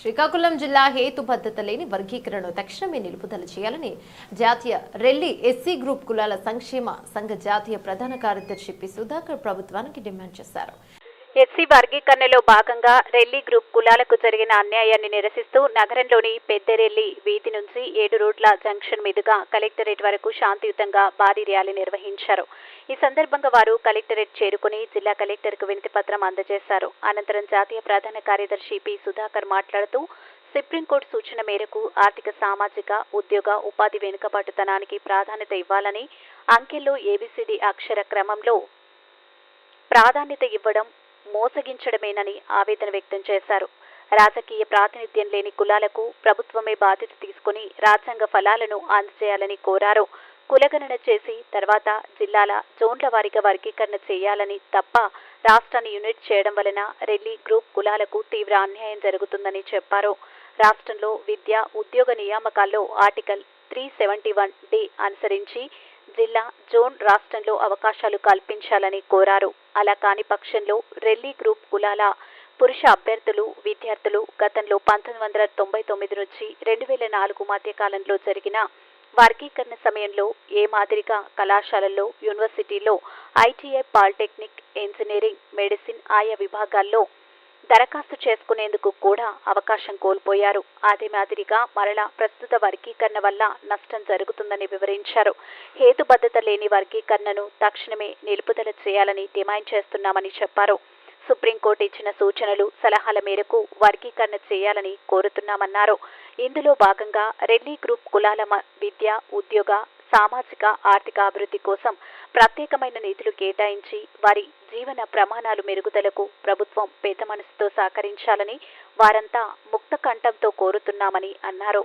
శ్రీకాకుళం జిల్లా హేతుబద్ధత లేని వర్గీకరణను తక్షణమే నిలుపుదల చేయాలని జాతీయ రెల్లి ఎస్సీ గ్రూప్ కులాల సంక్షేమ సంఘ జాతీయ ప్రధాన కార్యదర్శి పి సుధాకర్ ప్రభుత్వానికి డిమాండ్ చేశారు. ఎస్సీ వర్గీకరణలో భాగంగా రెల్లి గ్రూప్ కులాలకు జరిగిన అన్యాయాన్ని నిరసిస్తూ నగరంలోని పెద్దరెల్లి వీధి నుంచి ఏడు రోడ్ల జంక్షన్ మీదుగా కలెక్టరేట్ వరకు శాంతియుతంగా భారీ ర్యాలీ నిర్వహించారు. ఈ సందర్భంగా వారు కలెక్టరేట్ చేరుకుని జిల్లా కలెక్టర్కు వినతిపత్రం అందజేశారు. అనంతరం జాతీయ ప్రధాన కార్యదర్శి పి. సుధాకర్ మాట్లాడుతూ సుప్రీంకోర్టు సూచన మేరకు ఆర్థిక సామాజిక ఉద్యోగ ఉపాధి వెనుకబాటుతనానికి ప్రాధాన్యత ఇవ్వాలని అంకెల్లో ఏబిసిడి అక్షర క్రమంలో ప్రాధాన్యత ఇవ్వడం మోసగించడమేనని ఆవేదన వ్యక్తం చేశారు. రాజకీయ ప్రాతినిధ్యం లేని కులాలకు ప్రభుత్వమే బాధ్యత తీసుకుని రాజ్యాంగ ఫలాలను అందజేయాలని కోరారు. కులగణన చేసి తర్వాత జిల్లాల జోన్ల వారీగా వర్గీకరణ చేయాలని తప్ప రాష్ట్రాన్ని యూనిట్ చేయడం వలన రెల్లి గ్రూప్ కులాలకు తీవ్ర అన్యాయం జరుగుతుందని చెప్పారు. రాష్ట్రంలో విద్య ఉద్యోగ నియామకాల్లో article three seventy one D అనుసరించి జిల్లా జోన్ రాష్ట్రంలో అవకాశాలు కల్పించాలని కోరారు. అలా కాని పక్షంలో రెల్లీ గ్రూప్ కులాల పురుష అభ్యర్థులు విద్యార్థులు గతంలో పంతొమ్మిది వందల తొంభై తొమ్మిది నుంచి రెండు వేల నాలుగు మధ్య కాలంలో జరిగిన వర్గీకరణ సమయంలో ఏ మాదిరిగా కళాశాలల్లో యూనివర్సిటీల్లో ఐటీఐ పాలిటెక్నిక్ ఇంజనీరింగ్ మెడిసిన్ ఆయా విభాగాల్లో దరఖాస్తు చేసుకునేందుకు కూడా అవకాశం కోల్పోయారు. అదే మాదిరిగా మరలా ప్రస్తుత వర్గీకరణ వల్ల నష్టం జరుగుతుందని వివరించారు. హేతుబద్ధత లేని వర్గీకరణను తక్షణమే నిలుపుదల చేయాలని డిమాండ్ చేస్తున్నామని చెప్పారు. సుప్రీంకోర్టు ఇచ్చిన సూచనలు సలహాల మేరకు వర్గీకరణ చేయాలని కోరుతున్నామన్నారు. ఇందులో భాగంగా రెల్లీ గ్రూప్ కులాల మ- విద్య ఉద్యోగ సామాజిక ఆర్థిక అభివృద్ధి కోసం ప్రత్యేకమైన నిధులు కేటాయించి వారి జీవన ప్రమాణాలు మెరుగుదలకు ప్రభుత్వం పెద్ద మనసుతో సహకరించాలని వారంతా ముక్త కంఠంతో కోరుతున్నామని అన్నారు.